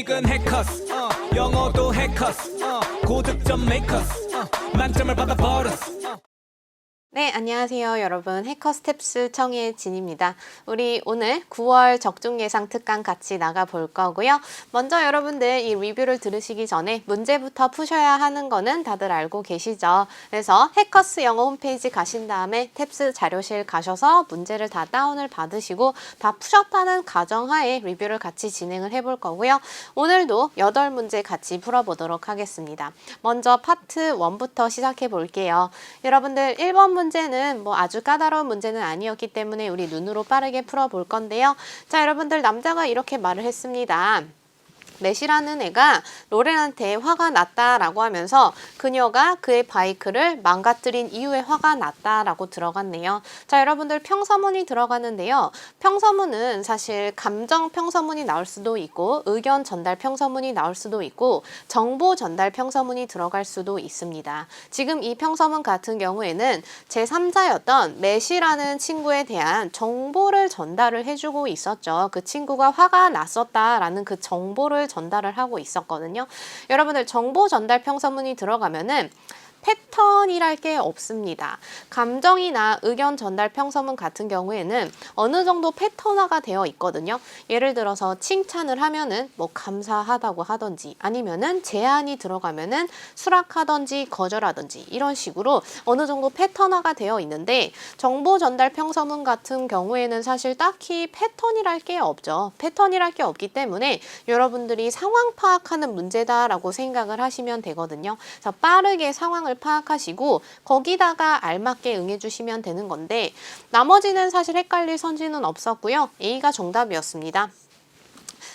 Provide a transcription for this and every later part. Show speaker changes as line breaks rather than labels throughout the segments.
토익은 해커스. 어, 영어도 해커스. 어, 고득점 메이커스. 어, 만점을 받아버렸어 어.
네, 안녕하세요, 여러분. 해커 스텝스 청혜진입니다. 우리 오늘 9월 적중 예상 특강 같이 나가 볼 거고요. 먼저 여러분들 이 리뷰를 들으시기 전에 문제부터 푸셔야 하는 거는 다들 알고 계시죠? 그래서 해커스 영어 홈페이지 가신 다음에 탭스 자료실 가셔서 문제를 다 다운을 받으시고 다 푸셨다는 가정하에 리뷰를 같이 진행을 해볼 거고요. 오늘도 8문제 같이 풀어보도록 하겠습니다. 먼저 파트 1부터 시작해 볼게요. 여러분들 1번 문제는 뭐 아주 까다로운 문제는 아니었기 때문에 우리 눈으로 빠르게 풀어볼 건데요. 자, 여러분들 남자가 이렇게 말을 했습니다. 맷이라는 애가 로렌한테 화가 났다라고 하면서 그녀가 그의 바이크를 망가뜨린 이후에 화가 났다라고 들어갔네요. 자, 여러분들 평서문이 들어가는데요. 평서문은 사실 감정 평서문이 나올 수도 있고 의견 전달 평서문이 나올 수도 있고 정보 전달 평서문이 들어갈 수도 있습니다. 지금 이 평서문 같은 경우에는 제3자였던 맷이라는 친구에 대한 정보를 전달을 해주고 있었죠. 그 친구가 화가 났었다라는 그 정보를 전달을 하고 있었거든요. 여러분들 정보 전달 평서문이 들어가면은 패턴이랄 게 없습니다. 감정이나 의견 전달 평서문 같은 경우에는 어느 정도 패턴화가 되어 있거든요. 예를 들어서 칭찬을 하면은 뭐 감사하다고 하던지 아니면은 제안이 들어가면은 수락하던지 거절하던지 이런 식으로 어느 정도 패턴화가 되어 있는데 정보 전달 평서문 같은 경우에는 사실 딱히 패턴이랄 게 없죠. 패턴이랄 게 없기 때문에 여러분들이 상황 파악하는 문제다라고 생각을 하시면 되거든요. 그래서 빠르게 상황을 파악하시고 거기다가 알맞게 응해주시면 되는 건데 나머지는 사실 헷갈릴 선지는 없었고요. A가 정답이었습니다.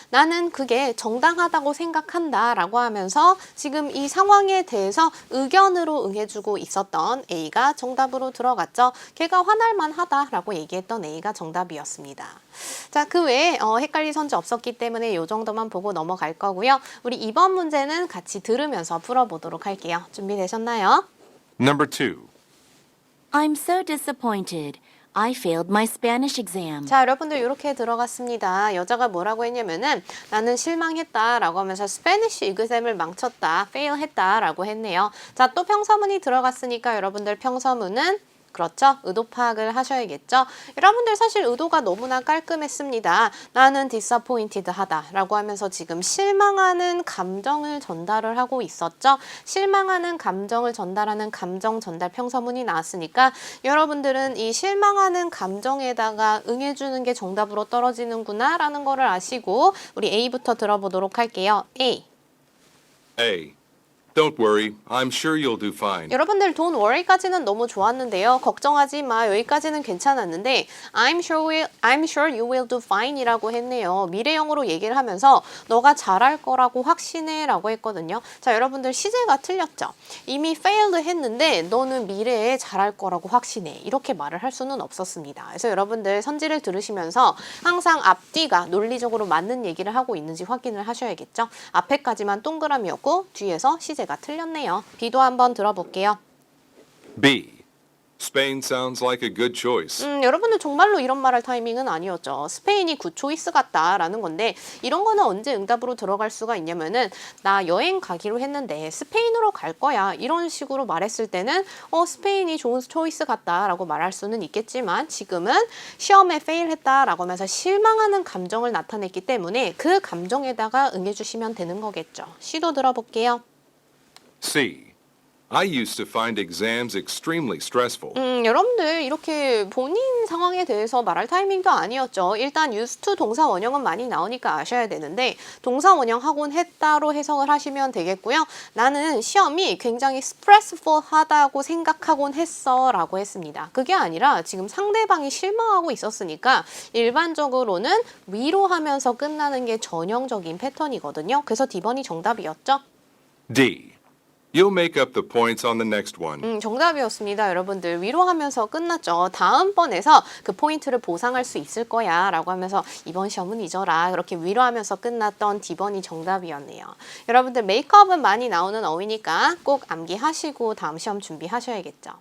나는 그게 정당하다고 생각한다 라고 하면서 지금 이 상황에 대해서 의견으로 응해주고 있었던 A가 정답으로 들어갔죠. 걔가 화날만 하다라고 얘기했던 A가 정답이었습니다. 자, 그 외에 어, 헷갈릴 선지 없었기 때문에 이 정도만 보고 넘어갈 거고요. 우리 이번 문제는 같이 들으면서 풀어보도록 할게요. 준비되셨나요?
Number two.
I'm so disappointed. I failed my Spanish exam.
자, 여러분들 이렇게 들어갔습니다. 여자가 뭐라고 했냐면은 나는 실망했다라고 하면서 스페니쉬 이그셈을 망쳤다, fail했다라고 했네요. 자, 또 평서문이 들어갔으니까 여러분들 평서문은 그렇죠. 의도 파악을 하셔야겠죠. 여러분들 사실 의도가 너무나 깔끔했습니다. 나는 disappointed 하다 라고 하면서 지금 실망하는 감정을 전달을 하고 있었죠. 실망하는 감정을 전달하는 감정 전달 평서문이 나왔으니까 여러분들은 이 실망하는 감정에다가 응해주는 게 정답으로 떨어지는구나 라는 거를 아시고 우리 A부터 들어보도록 할게요. A.
A. Don't worry. I'm sure you'll do fine.
여러분들 돈 worry까지는 너무 좋았는데요. 걱정하지 마. 여기까지는 괜찮았는데 I'm sure will, I'm sure you will do fine이라고 했네요. 미래형으로 얘기를 하면서 너가 잘할 거라고 확신해라고 했거든요. 자, 여러분들 시제가 틀렸죠. 이미 failed 했는데 너는 미래에 잘할 거라고 확신해. 이렇게 말을 할 수는 없었습니다. 그래서 여러분들 선지를 들으시면서 항상 앞뒤가 논리적으로 맞는 얘기를 하고 있는지 확인을 하셔야겠죠. 앞에까지만 동그라미였고 뒤에서 시제 가 틀렸네요. B도 한번 들어볼게요.
B. Spain sounds like a good choice.
음, 여러분들 정말로 이런 말할 타이밍은 아니었죠. 스페인이 굿 초이스 같다라는 건데 이런 거는 언제 응답으로 들어갈 수가 있냐면은 나 여행 가기로 했는데 스페인으로 갈 거야 이런 식으로 말했을 때는 어 스페인이 좋은 초이스 같다라고 말할 수는 있겠지만 지금은 시험에 페일했다라고 하면서 실망하는 감정을 나타냈기 때문에 그 감정에다가 응해주시면 되는 거겠죠. C도 들어볼게요.
C. I used to find exams extremely stressful.
음, 여러분들 이렇게 본인 상황에 대해서 말할 타이밍도 아니었죠. 일단 used to 동사 원형은 많이 나오니까 아셔야 되는데 동사 원형 하곤 했다로 해석을 하시면 되겠고요. 나는 시험이 굉장히 stressful하다고 생각하곤 했어라고 했습니다. 그게 아니라 지금 상대방이 실망하고 있었으니까 일반적으로는 위로하면서 끝나는 게 전형적인 패턴이거든요. 그래서 D번이 정답이었죠.
D. You'll make up the points on the next one.
음, 정답이었습니다. 여러분들 위로하면서 끝났죠. 다음번에서 그 포인트를 보상할 수 있을 거야 라고 하면서 이번 시험은 잊어라. 그렇게 위로하면서 끝났던 D번이 정답이었네요. 여러분들 메이크업은 많이 나오는 어휘니까 꼭 암기하시고 다음 시험 준비하셔야겠죠.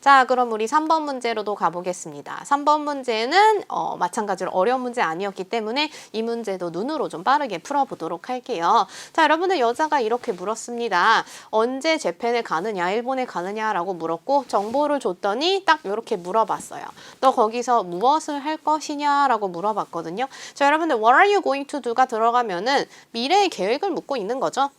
자, 그럼 우리 3번 문제로도 가보겠습니다. 3번 문제는 어, 마찬가지로 어려운 문제 아니었기 때문에 이 문제도 눈으로 좀 빠르게 풀어보도록 할게요. 자, 여러분들 여자가 이렇게 물었습니다. 언제 재팬에 가느냐, 일본에 가느냐라고 물었고 정보를 줬더니 딱 이렇게 물어봤어요. 너 거기서 무엇을 할 것이냐라고 물어봤거든요. 자, 여러분들 what are you going to do가 들어가면은 미래의 계획을 묻고 있는 거죠.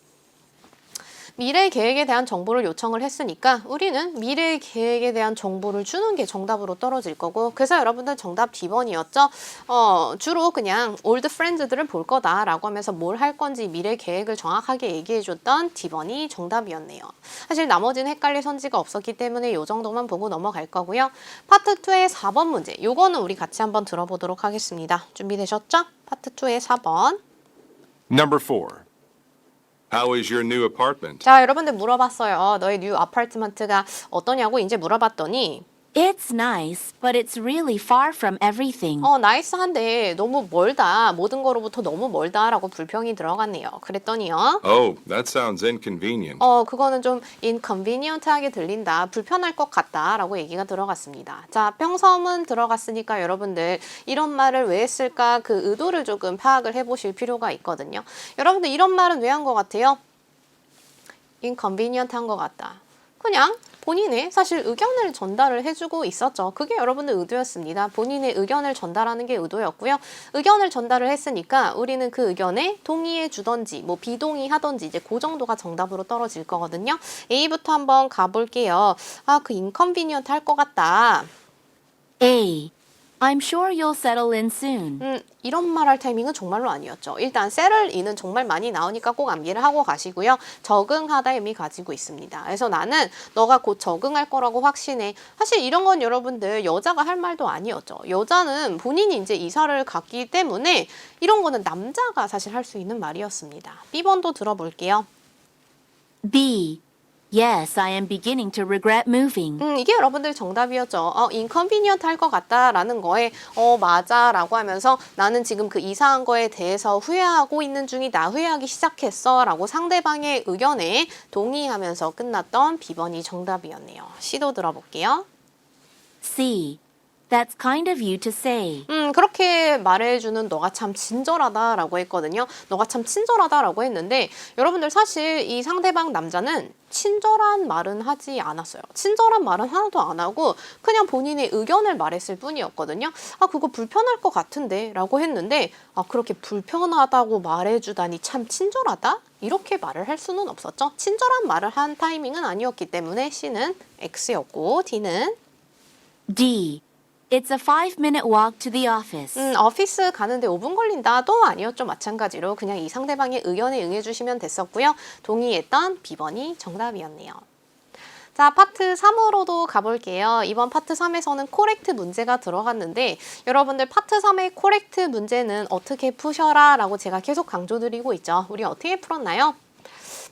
미래 계획에 대한 정보를 요청을 했으니까 우리는 미래 계획에 대한 정보를 주는 게 정답으로 떨어질 거고 그래서 여러분들 정답 D번이었죠. 어, 주로 그냥 올드 프렌즈들을 볼 거다라고 하면서 뭘 할 건지 미래 계획을 정확하게 얘기해 줬던 D번이 정답이었네요. 사실 나머지는 헷갈릴 선지가 없었기 때문에 이 정도만 보고 넘어갈 거고요. 파트 2의 4번 문제. 요거는 우리 같이 한번 들어보도록 하겠습니다. 준비되셨죠? 파트 2의 4번.
Number 4. How is your new apartment?
자, 여러분들 물어봤어요. 너의 뉴 아파트먼트가 어떠냐고 이제 물어봤더니
It's nice, but it's really far from everything.
어, 나이스한데 너무 멀다. 모든 거로부터 너무 멀다라고 불평이 들어갔네요. 그랬더니요.
Oh, that sounds inconvenient.
어, 그거는 좀 inconvenient하게 들린다. 불편할 것 같다라고 얘기가 들어갔습니다. 자, 평섬은 들어갔으니까 여러분들 이런 말을 왜 했을까 그 의도를 조금 파악을 해 보실 필요가 있거든요. 여러분들 이런 말은 왜 한 것 같아요? inconvenient한 것 같다. 그냥 본인의 사실 의견을 전달을 해주고 있었죠. 그게 여러분들 의도였습니다. 본인의 의견을 전달하는 게 의도였고요. 의견을 전달을 했으니까 우리는 그 의견에 동의해 주던지 뭐 비동의하던지 이제 그 정도가 정답으로 떨어질 거거든요. A부터 한번 가볼게요. 아, 그 inconvenient 할것 같다.
A. I'm sure you'll settle in soon.
음, 이런 말 할 타이밍은 정말로 아니었죠. 일단 settle in은 정말 많이 나오니까 꼭 암기를 하고 가시고요. 적응하다 의미 가지고 있습니다. 그래서 나는 너가 곧 적응할 거라고 확신해. 사실 이런 건 여러분들 여자가 할 말도 아니었죠. 여자는 본인이 이제 이사를 갔기 때문에 이런 거는 남자가 사실 할 수 있는 말이었습니다. B번도 들어볼게요.
B. Yes, I am beginning to regret moving.
음, 이게 여러분들 정답이었죠. 어, inconvenient 할 것 같다라는 거에 어, 맞아 라고 하면서 나는 지금 그 이상한 거에 대해서 후회하고 있는 중이다. 후회하기 시작했어 라고 상대방의 의견에 동의하면서 끝났던 B번이 정답이었네요. C도 들어볼게요.
C. That's kind of you to say.
음, 그렇게 말해주는 너가 참 친절하다라고 했거든요. 너가 참 친절하다라고 했는데 여러분들 사실 이 상대방 남자는 친절한 말은 하지 않았어요. 친절한 말은 하나도 안 하고 그냥 본인의 의견을 말했을 뿐이었거든요. 아, 그거 불편할 것 같은데 라고 했는데 아, 그렇게 불편하다고 말해주다니 참 친절하다? 이렇게 말을 할 수는 없었죠. 친절한 말을 한 타이밍은 아니었기 때문에 C는 X였고 D는
D. It's a five minute walk to the office.
음, 오피스 가는데 5분 걸린다도 아니었죠. 마찬가지로 그냥 이 상대방의 의견에 응해주시면 됐었고요. 동의했던 B번이 정답이었네요. 자, 파트 3으로도 가볼게요. 이번 파트 3에서는 코렉트 문제가 들어갔는데 여러분들 파트 3의 코렉트 문제는 어떻게 푸셔라 라고 제가 계속 강조드리고 있죠. 우리 어떻게 풀었나요?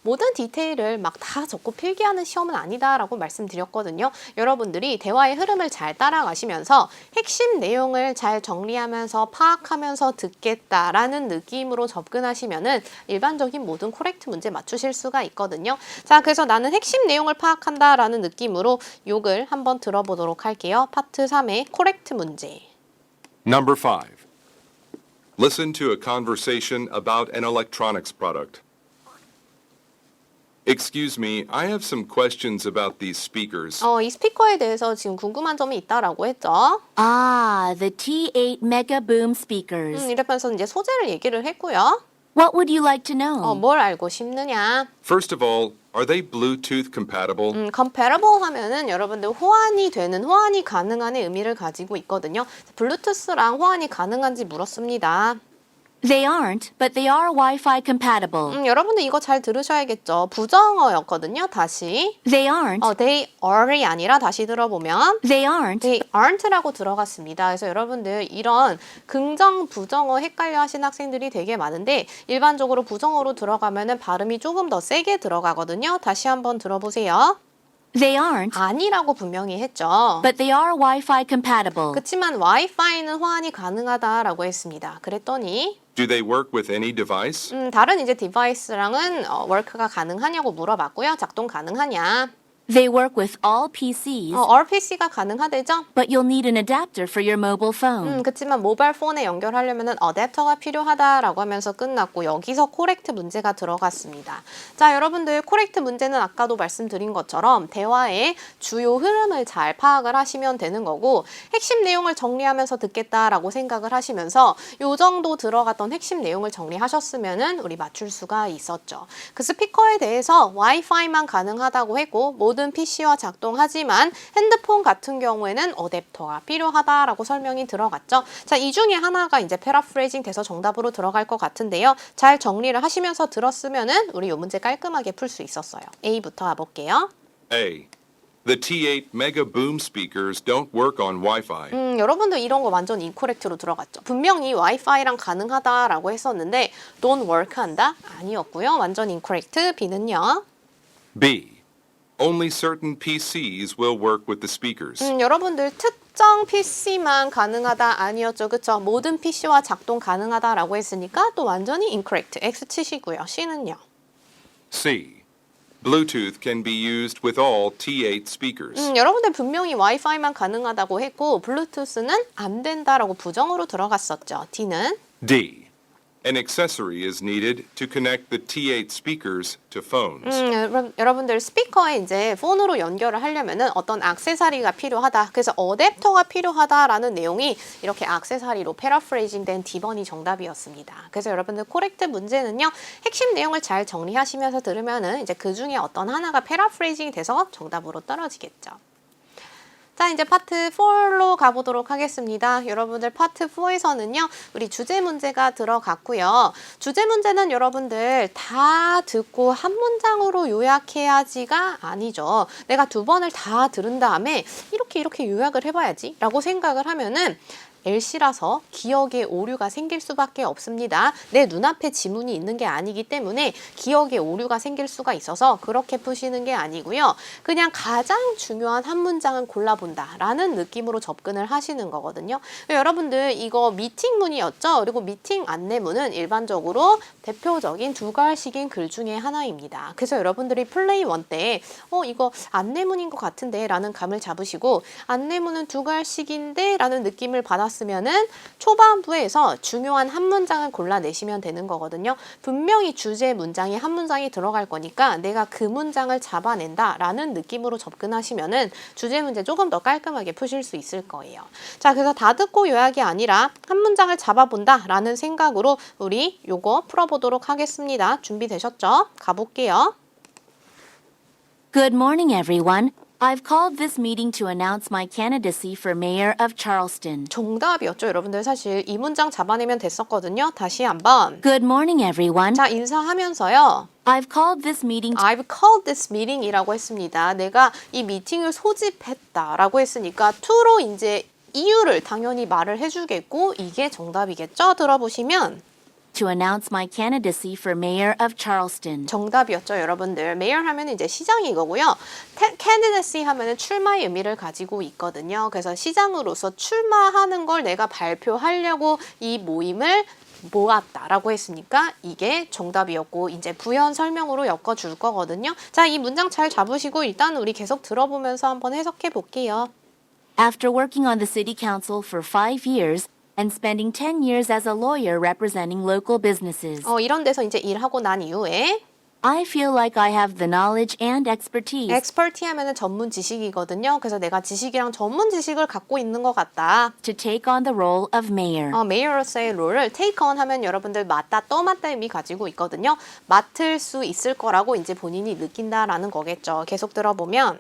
모든 디테일을 막 다 적고 필기하는 시험은 아니다라고 말씀드렸거든요. 여러분들이 대화의 흐름을 잘 따라가시면서 핵심 내용을 잘 정리하면서 파악하면서 듣겠다라는 느낌으로 접근하시면은 일반적인 모든 코렉트 문제 맞추실 수가 있거든요. 자, 그래서 나는 핵심 내용을 파악한다라는 느낌으로 욕을 한번 들어보도록 할게요. 파트 3의 코렉트 문제.
Number 5. Listen to a conversation about an electronics product. Excuse me, I have some questions about these speakers.
어, 이 스피커에 대해서 지금 궁금한 점이 있다라고 했죠.
Ah, the T8 Mega Boom speakers.
음, 이러면서 이제 소재를 얘기를 했고요.
What would you like to know?
어, 뭘 알고 싶느냐?
First of all, are they Bluetooth compatible?
음, compatible 하면은 여러분들 호환이 되는, 호환이 가능한의 의미를 가지고 있거든요. 블루투스랑 호환이 가능한지 물었습니다.
They aren't, but they are Wi-Fi compatible.
음, 여러분들 이거 잘 들으셔야겠죠. 부정어였거든요. 다시.
They aren't.
어, they are이 아니라 다시 들어보면
They aren't.
they aren't라고 들어갔습니다. 그래서 여러분들 이런 긍정, 부정어 헷갈려 하시는 학생들이 되게 많은데 일반적으로 부정어로 들어가면은 발음이 조금 더 세게 들어가거든요. 다시 한번 들어보세요.
They aren't,
아니라고 분명히 했죠.
but they are Wi-Fi compatible.
그렇지만 와이파이는 호환이 가능하다라고 했습니다. 그랬더니
Do they work with any device?
음, 다른 이제 디바이스랑은 어, 워크가 가능하냐고 물어봤고요. 작동 가능하냐?
They work with all PCs,
어, all PC가 가능하대죠?
but you'll need an adapter for your mobile phone.
음, 그렇지만 모바일 폰에 연결하려면 어댑터가 필요하다라고 하면서 끝났고 여기서 코렉트 문제가 들어갔습니다. 자, 여러분들 코렉트 문제는 아까도 말씀드린 것처럼 대화의 주요 흐름을 잘 파악을 하시면 되는 거고 핵심 내용을 정리하면서 듣겠다라고 생각을 하시면서 요 정도 들어갔던 핵심 내용을 정리하셨으면은 우리 맞출 수가 있었죠. 그 스피커에 대해서 와이파이만 가능하다고 했고 모든 PC와 작동하지만 핸드폰 같은 경우에는 어댑터가 필요하다라고 설명이 들어갔죠. 자, 이 중에 하나가 이제 패러프레이징 돼서 정답으로 들어갈 것 같은데요. 잘 정리를 하시면서 들었으면은 우리 이 문제 깔끔하게 풀 수 있었어요. A부터 가볼게요.
A. The T8 Mega Boom speakers don't work on Wi-Fi.
음, 여러분들 이런 거 완전 인코렉트로 들어갔죠. 분명히 와이파이랑 가능하다라고 했었는데 don't work 한다? 아니었고요. 완전 인코렉트. B는요.
B. Only certain PCs will work with the speakers.
음, 여러분들 특정 PC만 가능하다 아니었죠. 그쵸? 모든 PC와 작동 가능하다라고 했으니까 또 완전히 incorrect. X 치시고요. C는요.
C. Bluetooth can be used with all T8 speakers.
음, 여러분들 분명히 와이파이만 가능하다고 했고 블루투스는 안 된다라고 부정으로 들어갔었죠. D는
D. An accessory is needed to connect the T8 speakers to phones.
음, 여러분, 여러분들 스피커에 이제 폰으로 연결을 하려면은 어떤 액세서리가 필요하다. 그래서 어댑터가 필요하다라는 내용이 이렇게 액세서리로 패러프레이징 된 D번이 정답이었습니다. 그래서 여러분들 코렉트 문제는요. 핵심 내용을 잘 정리하시면서 들으면은 이제 그 중에 어떤 하나가 패러프레이징이 돼서 정답으로 떨어지겠죠. 자, 이제 파트 4로 가보도록 하겠습니다. 여러분들 파트 4에서는요, 우리 주제 문제가 들어갔고요. 주제 문제는 여러분들 다 듣고 한 문장으로 요약해야지가 아니죠. 내가 두 번을 다 들은 다음에 이렇게 이렇게 요약을 해봐야지 라고 생각을 하면은 LC라서 기억에 오류가 생길 수밖에 없습니다. 내 눈앞에 지문이 있는 게 아니기 때문에 기억에 오류가 생길 수가 있어서 그렇게 푸시는 게 아니고요. 그냥 가장 중요한 한 문장은 골라본다 라는 느낌으로 접근을 하시는 거거든요. 여러분들 이거 미팅 문이었죠? 그리고 미팅 안내문은 일반적으로 대표적인 두 갈식인 글 중에 하나입니다. 그래서 여러분들이 플레이 원 때 어, 이거 안내문인 것 같은데 라는 감을 잡으시고 안내문은 두 갈식인데 라는 느낌을 받았 으면은 초반부에서 중요한 한 문장을 골라내시면 되는 거거든요. 분명히 주제 문장이 한 문장이 들어갈 거니까 내가 그 문장을 잡아낸다 라는 느낌으로 접근하시면은 주제 문제 조금 더 깔끔하게 푸실 수 있을 거예요. 자, 그래서 다 듣고 요약이 아니라 한 문장을 잡아본다 라는 생각으로 우리 요거 풀어보도록 하겠습니다. 준비되셨죠? 가볼게요.
Good morning, everyone. I've called this meeting to announce my candidacy for mayor of Charleston.
정답이었죠, 여러분들. 사실 이 문장 잡아내면 됐었거든요. 다시 한번.
Good morning, everyone.
자, 인사하면서요.
I've called this meeting to
I've called this meeting이라고 했습니다. 내가 이 미팅을 소집했다라고 했으니까 to로 이제 이유를 당연히 말을 해주겠고 이게 정답이겠죠? 들어보시면
to announce my candidacy for mayor of Charleston.
정답이었죠, 여러분들. 메이어 하면 이제 시장이 거고요. candidacy 하면은 출마의 의미를 가지고 있거든요. 그래서 시장으로서 출마하는 걸 내가 발표하려고 이 모임을 모았다라고 했으니까 이게 정답이었고 이제 부연 설명으로 엮어 줄 거거든요. 자, 이 문장 잘 잡으시고 일단 우리 계속 들어보면서 한번 해석해 볼게요.
After working on the city council for five years and spending 10 years as a lawyer representing local businesses,
어, 이런 데서 이제 일하고 난 이후에
I feel like I have the knowledge and expertise
엑스퍼티 하면은 전문 지식이거든요. 그래서 내가 지식이랑 전문 지식을 갖고 있는 것 같다.
to take on the role of mayor.
어, 메이어로서의 롤을 take on 하면 여러분들 맡다 떠맡다 의미 가지고 있거든요. 맡을 수 있을 거라고 이제 본인이 느낀다라는 거겠죠. 계속 들어보면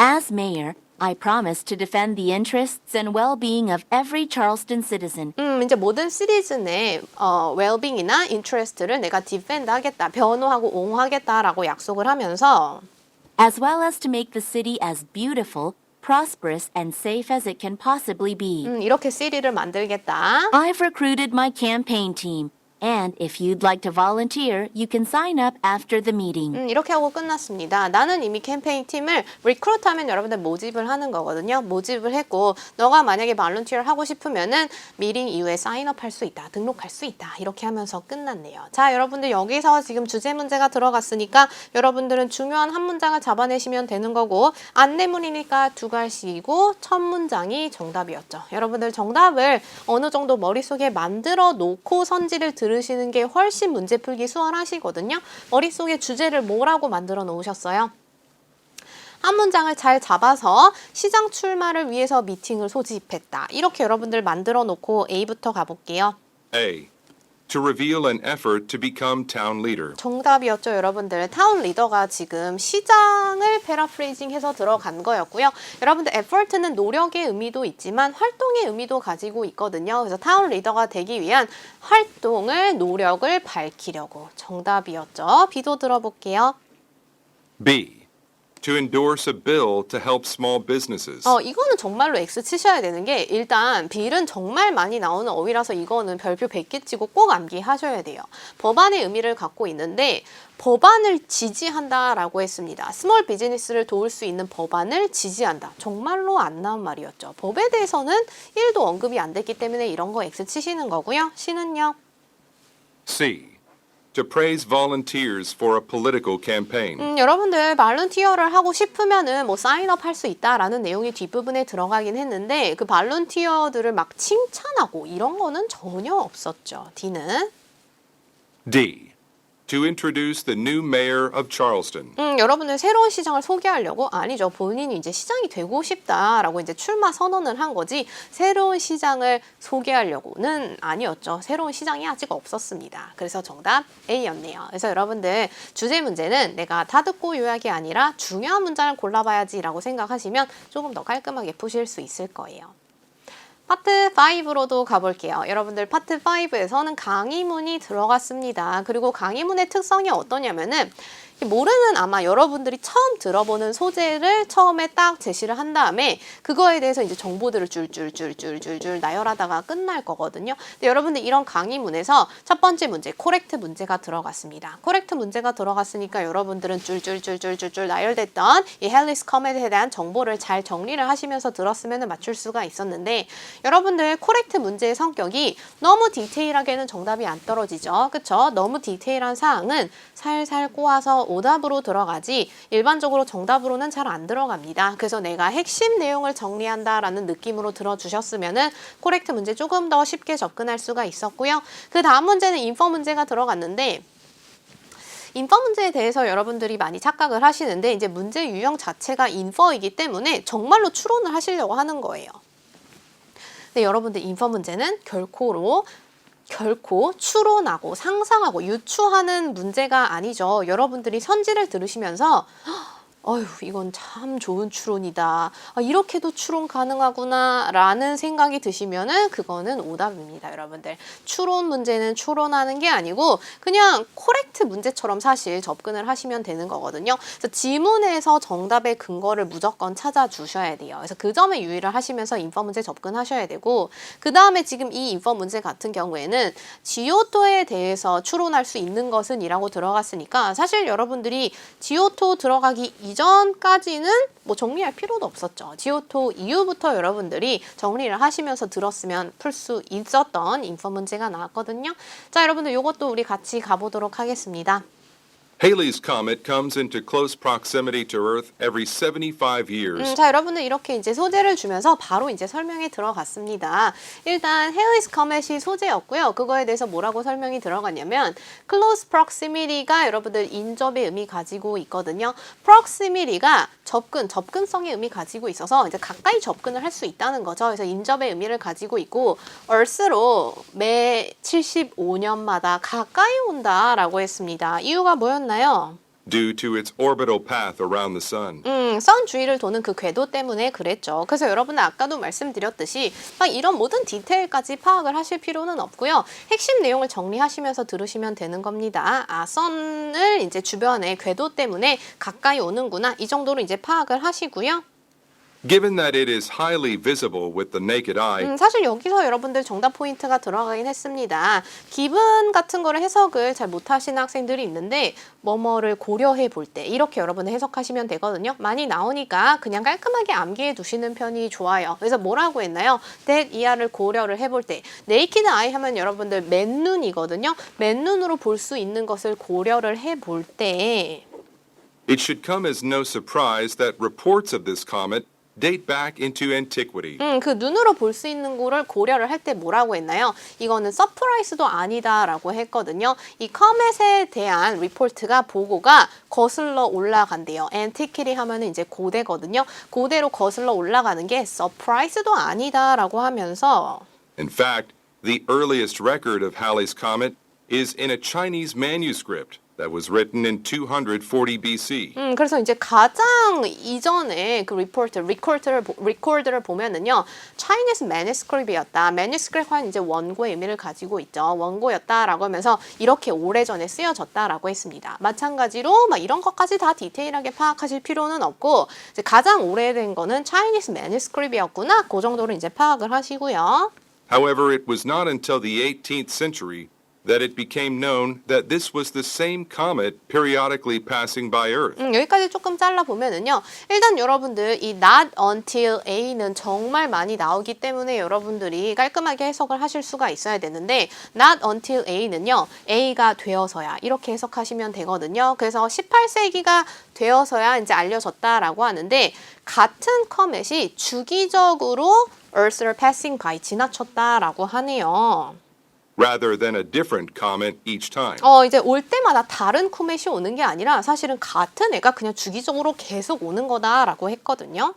As mayor, I promise to defend the interests and well-being of every Charleston citizen
음, 이제 모든 시리즈 내 어, 웰빙이나 인트레스트를 내가 디펜드 하겠다, 변호하고 옹호하겠다라고 약속을 하면서
as well as to make the city as beautiful, prosperous, and safe as it can possibly be.
음, 이렇게 시리를 만들겠다.
I've recruited my campaign team And if you'd like to volunteer, you can sign up after the meeting.
음, 이렇게 하고 끝났습니다. 나는 이미 캠페인 팀을 리크루트 하면 여러분들 모집을 하는 거거든요. 모집을 했고 너가 만약에 발런티어를 하고 싶으면은 미팅 이후에 사인업 할 수 있다. 등록할 수 있다. 이렇게 하면서 끝났네요. 자, 여러분들 여기서 지금 주제 문제가 들어갔으니까 여러분들은 중요한 한 문장을 잡아내시면 되는 거고 안내문이니까 두 갈씩이고 첫 문장이 정답이었죠. 여러분들 정답을 어느 정도 머릿속에 만들어 놓고 선지를 들으 시는 게 훨씬 문제 풀기 수월하시거든요. 머릿속에 주제를 뭐라고 만들어 놓으셨어요? 한 문장을 잘 잡아서 시장 출마를 위해서 미팅을 소집했다. 이렇게 여러분들 만들어 놓고 A부터 가볼게요.
A. To reveal an effort to become town leader.
정답이었죠, 여러분들. 타운 리더가 지금 시장을 패러프레이징해서 들어간 거였고요. 여러분들 effort는 노력의 의미도 있지만 활동의 의미도 가지고 있거든요. 그래서 타운 리더가 되기 위한 활동을 노력을 밝히려고 정답이었죠. B도 들어볼게요.
B. To endorse a bill to help small businesses.
어, 이거는 정말로 X 치셔야 되는 게 일단 빌은 정말 많이 나오는 어휘라서 이거는 별표 100개 치고 꼭 암기하셔야 돼요. 법안의 의미를 갖고 있는데 법안을 지지한다라고 했습니다. 스몰 비즈니스를 도울 수 있는 법안을 지지한다. 정말로 안 나온 말이었죠. 법에 대해서는 1도 언급이 안 됐기 때문에 이런 거 X 치시는 거고요. C는요.
C. To praise volunteers for a political campaign.
음, 여러분들 발론티어를 하고 싶으면은 뭐 사인업 할 수 있다라는 내용이 뒷부분에 들어가긴 했는데 그 발론티어들을 막 칭찬하고 이런 거는 전혀 없었죠. D는
D. To introduce the new mayor of Charleston.
음, 여러분들 새로운 시장을 소개하려고 아니죠. 본인이 이제 시장이 되고 싶다라고 이제 출마 선언을 한 거지 새로운 시장을 소개하려고는 아니었죠. 새로운 시장이 아직 없었습니다. 그래서 정답 A였네요. 그래서 여러분들 주제 문제는 내가 다 듣고 요약이 아니라 중요한 문장을 골라봐야지라고 생각하시면 조금 더 깔끔하게 푸실 수 있을 거예요. 파트 5로도 가볼게요. 여러분들 파트 5에서는 강의문이 들어갔습니다. 그리고 강의문의 특성이 어떠냐면은 모르는 아마 여러분들이 처음 들어보는 소재를 처음에 딱 제시를 한 다음에 그거에 대해서 이제 정보들을 줄줄줄줄줄줄 나열하다가 끝날 거거든요. 근데 여러분들 이런 강의문에서 첫 번째 문제 코렉트 문제가 들어갔습니다. 코렉트 문제가 들어갔으니까 여러분들은 줄줄줄줄줄줄 나열됐던 이 헬리스 커밋에 대한 정보를 잘 정리를 하시면서 들었으면 맞출 수가 있었는데 여러분들 코렉트 문제의 성격이 너무 디테일하게는 정답이 안 떨어지죠. 그쵸? 너무 디테일한 사항은 살살 꼬아서 오답으로 들어가지 일반적으로 정답으로는 잘 안 들어갑니다. 그래서 내가 핵심 내용을 정리한다라는 느낌으로 들어주셨으면 은 코렉트 문제 조금 더 쉽게 접근할 수가 있었고요. 그 다음 문제는 인퍼 문제가 들어갔는데 인퍼 문제에 대해서 여러분들이 많이 착각을 하시는데 이제 문제 유형 자체가 인퍼이기 때문에 정말로 추론을 하시려고 하는 거예요. 근데 여러분들 인퍼 문제는 결코로 결코 추론하고 상상하고 유추하는 문제가 아니죠. 여러분들이 선지를 들으시면서 어휴, 이건 참 좋은 추론이다. 아, 이렇게도 추론 가능하구나. 라는 생각이 드시면은 그거는 오답입니다, 여러분들. 추론 문제는 추론하는 게 아니고 그냥 코렉트 문제처럼 사실 접근을 하시면 되는 거거든요. 그래서 지문에서 정답의 근거를 무조건 찾아주셔야 돼요. 그래서 그 점에 유의를 하시면서 인퍼 문제 접근하셔야 되고 그 다음에 지금 이 인퍼 문제 같은 경우에는 지오토에 대해서 추론할 수 있는 것은 이라고 들어갔으니까 사실 여러분들이 지오토 들어가기 이전까지는 뭐 정리할 필요도 없었죠. 지오토 이후부터 여러분들이 정리를 하시면서 들었으면 풀 수 있었던 인퍼 문제가 나왔거든요. 자, 여러분들 이것도 우리 같이 가보도록 하겠습니다.
Halley's Comet comes into close proximity to Earth every 75 years.
음, 자, 여러분들 이렇게 이제 소재를 주면서 바로 이제 설명에 들어갔습니다. 일단 헤일리스 커밋이 소재였고요. 그거에 대해서 뭐라고 설명이 들어갔냐면 close proximity가 여러분들 인접의 의미 가지고 있거든요. proximity가 접근, 접근성의 의미 가지고 있어서 이제 가까이 접근을 할 수 있다는 거죠. 그래서 인접의 의미를 가지고 있고 Earth로 매 75년마다 가까이 온다라고 했습니다. 이유가 뭐였나 요?
due to its orbital path around the sun.
음, 선 주위를 도는 그 궤도 때문에 그랬죠. 그래서 여러분들 아까도 말씀드렸듯이 막 이런 모든 디테일까지 파악을 하실 필요는 없고요. 핵심 내용을 정리하시면서 들으시면 되는 겁니다. 아, 선을 이제 주변에 궤도 때문에 가까이 오는구나. 이 정도로 이제 파악을 하시고요.
Given that it is highly visible with the naked eye,
음, 사실 여기서 여러분들 정답 포인트가 들어가긴 했습니다. 기분 같은 거를 해석을 잘 못하시는 학생들이 있는데 뭐뭐를 고려해 볼 때 이렇게 여러분들 해석하시면 되거든요. 많이 나오니까 그냥 깔끔하게 암기해 두시는 편이 좋아요. 그래서 뭐라고 했나요? that 이하를 고려를 해볼 때 naked eye 하면 여러분들 맨눈이거든요. 맨눈으로 볼 수 있는 것을 고려를 해 볼 때
it should come as no surprise that reports of this comet date back into antiquity.
음, 그 눈으로 볼 수 있는 거를 고려를 할 때 뭐라고 했나요? 이거는 서프라이즈도 아니다라고 했거든요. 이 커멧에 대한 리포트가 보고가 거슬러 올라간대요. antiquity 하면은 이제 고대거든요. 고대로 거슬러 올라가는 게 서프라이즈도 아니다라고 하면서
In fact, the earliest record of Halley's Comet is in a Chinese manuscript that was written in 240 BC.
음, 그래서 이제 가장 이전에 그 리포트, 리코드를, 보- 리코드를 보면은요, Chinese manuscript이었다. manuscript은 이제 원고의 의미를 가지고 있죠. 원고였다라고 하면서 이렇게 오래 전에 쓰여졌다라고 했습니다. 마찬가지로 막 이런 것까지 다 디테일하게 파악하실 필요는 없고, 이제 가장 오래된 거는 Chinese manuscript이었구나. 그 정도로 이제 파악을 하시고요.
However, it was not until the 18th century that it became known that this was the same comet periodically passing by Earth.
음, 여기까지 조금 잘라 보면은요. 일단 여러분들 이 not until A는 정말 많이 나오기 때문에 여러분들이 깔끔하게 해석을 하실 수가 있어야 되는데 not until A는요. A가 되어서야 이렇게 해석하시면 되거든요. 그래서 18세기가 되어서야 이제 알려졌다라고 하는데 같은 커멧이 주기적으로 Earth를 passing by 지나쳤다라고 하네요.
Rather than a different comet each time.
어, 이제 올 때마다 다른 코멧이 오는 게 아니라 사실은 같은 애가 그냥 주기적으로 계속 오는 거다라고 했거든요.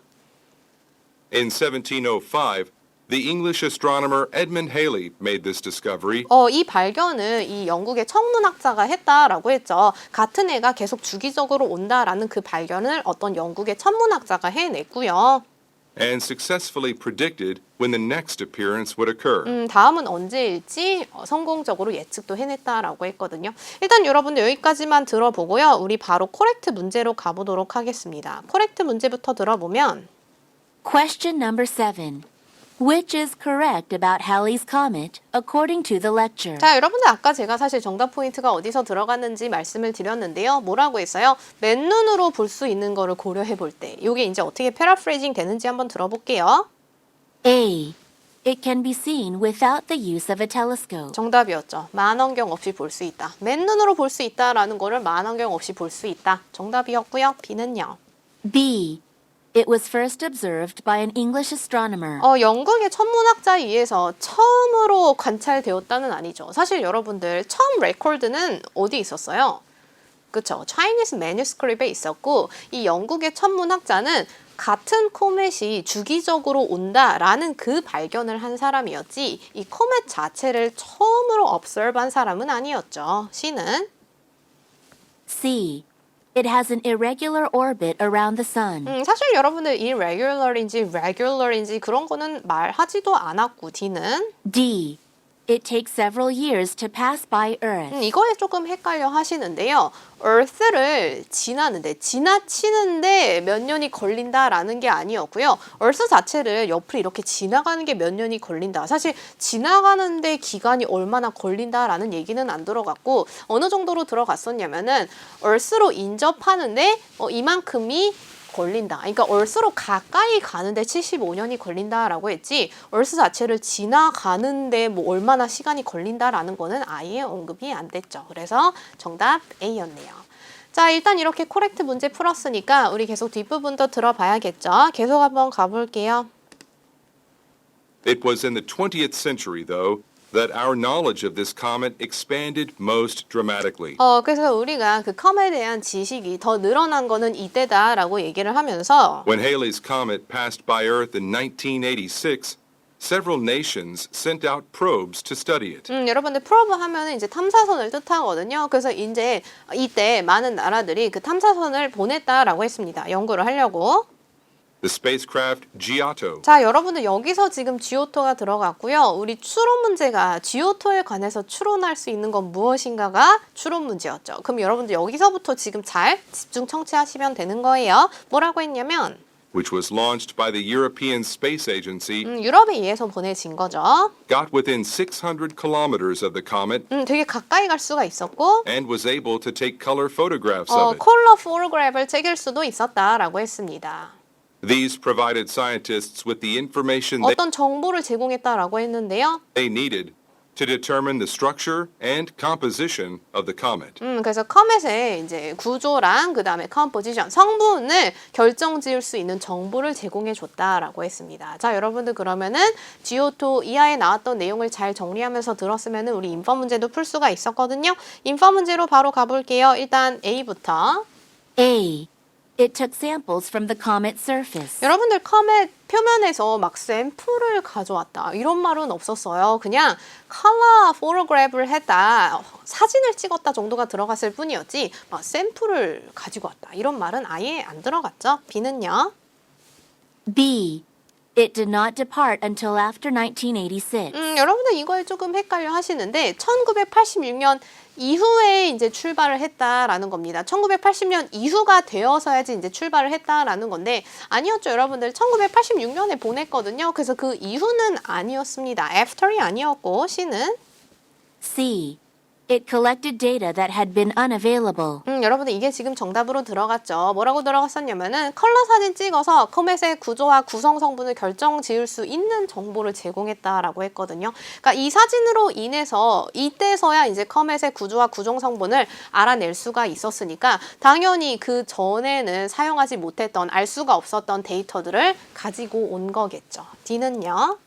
In 1705, the English astronomer Edmund Halley made this discovery
어, 이 발견을 이 영국의 천문학자가 했다라고 했죠. 같은 애가 계속 주기적으로 온다라는 그 발견을 어떤 영국의 천문학자가 해냈고요.
And successfully predicted when the next appearance would occur.
음, 다음은 언제일지 어, 성공적으로 예측도 해냈다라고 했거든요. 일단 여러분들 여기까지만 들어보고요. 우리 바로 코렉트 문제로 가보도록 하겠습니다. 코렉트 문제부터 들어보면
Question number seven. Which is correct about Halley's Comet according to the lecture?
자, 여러분들 아까 제가 사실 정답 포인트가 어디서 들어갔는지 말씀을 드렸는데요. 뭐라고 했어요? 맨눈으로 볼 수 있는 거를 고려해 볼 때. 이게 이제 어떻게 패러프레이징 되는지 한번 들어볼게요.
A. It can be seen without the use of a telescope.
정답이었죠. 만원경 없이 볼 수 있다. 맨눈으로 볼 수 있다라는 거를 만원경 없이 볼 수 있다. 정답이었고요. B는요.
B. It was first observed by an English astronomer.
어, 영국의 천문학자에 의해서 처음으로 관찰되었다는 아니죠. 사실 여러분들 처음 레코드는 어디 있었어요? 그쵸. Chinese manuscript에 있었고 이 영국의 천문학자는 같은 코멧이 주기적으로 온다라는 그 발견을 한 사람이었지 이 코멧 자체를 처음으로 observe한 사람은 아니었죠. C는
C. It has an irregular orbit around the sun.
음, 사실 여러분들 irregular인지 regular인지 그런 거는 말하지도 않았고 D는
D. It takes several years to pass by Earth.
음, 이거에 조금 헷갈려 하시는데요. Earth를 지나는데 지나치는데 몇 년이 걸린다라는 게 아니었고요. Earth 자체를 옆으로 이렇게 지나가는 게 몇 년이 걸린다. 사실 지나가는데 기간이 얼마나 걸린다라는 얘기는 안 들어갔고 어느 정도로 들어갔었냐면은 Earth로 인접하는데 어, 이만큼이 걸린다. 그러니까 얼스로 가까이 가는데 75년이 걸린다라고 했지 얼스 자체를 지나가는데 뭐 얼마나 시간이 걸린다라는 거는 아예 언급이 안 됐죠. 그래서 정답 A였네요. 자, 일단 이렇게 코렉트 문제 풀었으니까 우리 계속 뒷부분도 들어봐야겠죠. 계속 한번 가볼게요.
It was in the 20th century, though, that our knowledge of this comet expanded most dramatically.
어, 그래서 우리가 그 컴에 대한 지식이 더 늘어난 거는 이때다라고 얘기를 하면서
When Halley's Comet passed by Earth in 1986, several nations sent out probes to study it.
음, 여러분들 프로브 하면은 이제 탐사선을 뜻하거든요. 그래서 이제 이때 많은 나라들이 그 탐사선을 보냈다라고 했습니다. 연구를 하려고.
The spacecraft Giotto
자, 여러분들 여기서 지금 지오토가 들어갔고요. 우리 추론 문제가 지오토에 관해서 추론할 수 있는 건 무엇인가가 추론 문제였죠. 그럼 여러분들 여기서부터 지금 잘 집중 청취하시면 되는 거예요. 뭐라고 했냐면
which was launched by the European Space Agency,
음, 유럽에 의해서 보내진 거죠.
got within 600 kilometers of the comet
음, 되게 가까이 갈 수가 있었고
and was able to take color photographs
어,
of it.
컬러 포토그래프를 찍을 수도 있었다라고 했습니다.
These provided scientists with the information they,
어떤 정보를 제공했다라고 했는데요.
they needed to determine the structure and composition of the comet.
음, 그래서 커밋의 이제 구조랑 그 다음에 컴포지션 성분을 결정 지을 수 있는 정보를 제공해 줬다라고 했습니다. 자, 여러분들 그러면은 GO2 이하에 나왔던 내용을 잘 정리하면서 들었으면은 우리 인퍼 문제도 풀 수가 있었거든요. 인퍼 문제로 바로 가볼게요. 일단 A부터.
A. It took samples from the comet's surface.
여러분들 커밋 표면에서 막 샘플을 가져왔다 이런 말은 없었어요. 그냥 컬러 포토그래프를 했다 사진을 찍었다 정도가 들어갔을 뿐이었지 막 샘플을 가지고 왔다 이런 말은 아예 안 들어갔죠. B는요.
B. It did not depart until after 1986.
음, 여러분들 이거에 조금 헷갈려 하시는데 1986년 이후에 이제 출발을 했다라는 겁니다. 1980년 이후가 되어서야지 이제 출발을 했다라는 건데 아니었죠, 여러분들. 1986년에 보냈거든요. 그래서 그 이후는 아니었습니다. after이 아니었고 C는
C. It collected data that had been unavailable.
음, 여러분들 이게 지금 정답으로 들어갔죠. 뭐라고 들어갔었냐면은 컬러 사진 찍어서 커멧의 구조와 구성 성분을 결정 지을 수 있는 정보를 제공했다라고 했거든요. 그러니까 이 사진으로 인해서 이때서야 이제 커멧의 구조와 구성 성분을 알아낼 수가 있었으니까 당연히 그 전에는 사용하지 못했던 알 수가 없었던 데이터들을 가지고 온 거겠죠. D는요.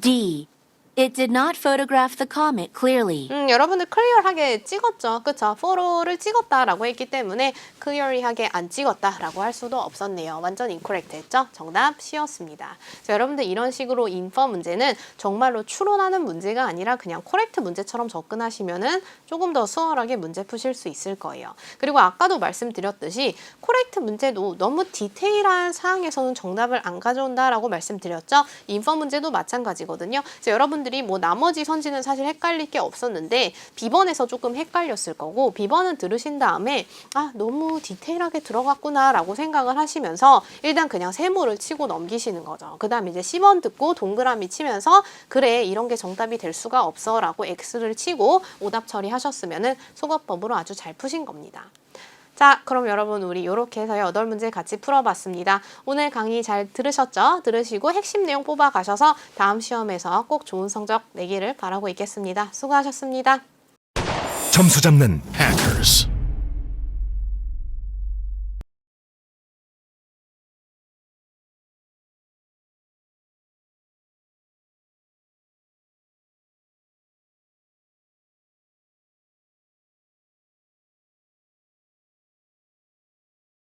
D. It did not photograph the comet clearly.
음, 여러분들 클리어하게 찍었죠. 그쵸? 포로를 찍었다라고 했기 때문에 클리어리하게 안 찍었다라고 할 수도 없었네요. 완전 인코렉트 했죠? 정답 C였습니다. 자, 여러분들 이런 식으로 인퍼 문제는 정말로 추론하는 문제가 아니라 그냥 코렉트 문제처럼 접근하시면은 조금 더 수월하게 문제 푸실 수 있을 거예요. 그리고 아까도 말씀드렸듯이 코렉트 문제도 너무 디테일한 사항에서는 정답을 안 가져온다라고 말씀드렸죠. 인퍼 문제도 마찬가지거든요. 그래서 여러분 들이 뭐 나머지 선지는 사실 헷갈릴 게 없었는데 B번에서 조금 헷갈렸을 거고 B번은 들으신 다음에 아 너무 디테일하게 들어갔구나 라고 생각을 하시면서 일단 그냥 세모를 치고 넘기시는 거죠. 그 다음에 이제 C번 듣고 동그라미 치면서 그래 이런 게 정답이 될 수가 없어 라고 X를 치고 오답 처리하셨으면은 속어법으로 아주 잘 푸신 겁니다. 자, 그럼 여러분 우리 이렇게 해서 여덟 문제 같이 풀어봤습니다. 오늘 강의 잘 들으셨죠? 들으시고 핵심 내용 뽑아 가셔서 다음 시험에서 꼭 좋은 성적 내기를 바라고 있겠습니다. 수고하셨습니다.
점수 잡는 hackers.